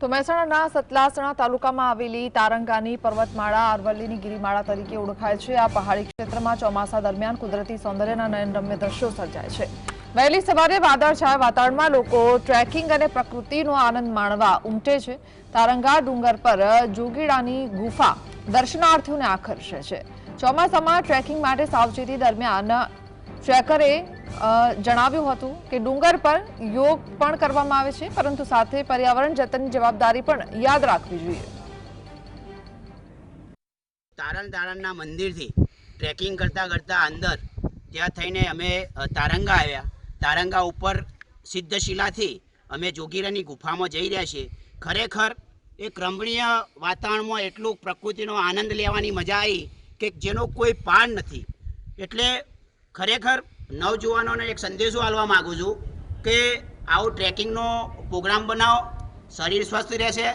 તો મહેસાણાના સતલાસણા તાલુકામાં આવેલી તારંગાની પર્વતમાળા અરવલ્લીની ગિરિમાળા તરીકે ઓળખાય છે. આ પહાડી ક્ષેત્રમાં ચોમાસા દરમિયાન કુદરતી સૌંદર્યના નયનરમ્ય દ્રશ્યો સર્જાય છે. વહેલી સવારે વાદળછાયા વાતાવરણમાં લોકો ટ્રેકિંગ અને પ્રકૃતિનો આનંદ માણવા ઉમટે છે. તારંગા ડુંગર પર જોગીડાની ગુફા દર્શનાર્થીઓને આકર્ષે છે. ચોમાસામાં ટ્રેકિંગ માટે સાવચેતી દરમિયાન ટ્રેકરે જણાવ્યું હતું કે ડુંગર પર યોગ પણ કરવામાં આવે છે, પરંતુ સાથે પર્યાવરણ જતનની જવાબદારી પણ યાદ રાખવી જોઈએ. તારણ તારણના મંદિરથી ટ્રેકિંગ કરતાં કરતાં અંદર ત્યાં થઈને અમે તારંગા આવ્યા. તારંગા ઉપર સિદ્ધશિલાથી અમે જોગીરાની ગુફામાં જઈ રહ્યા છીએ. ખરેખર એક રમણીય વાતાવરણમાં એટલું પ્રકૃતિનો આનંદ લેવાની મજા આવી કે જેનો કોઈ પાર નથી. એટલે ખરેખર નવજુવાનોને એક સંદેશો આપવા માગું છું કે આવો ટ્રેકિંગનો પ્રોગ્રામ બનાવો શરીર સ્વસ્થ રહેશે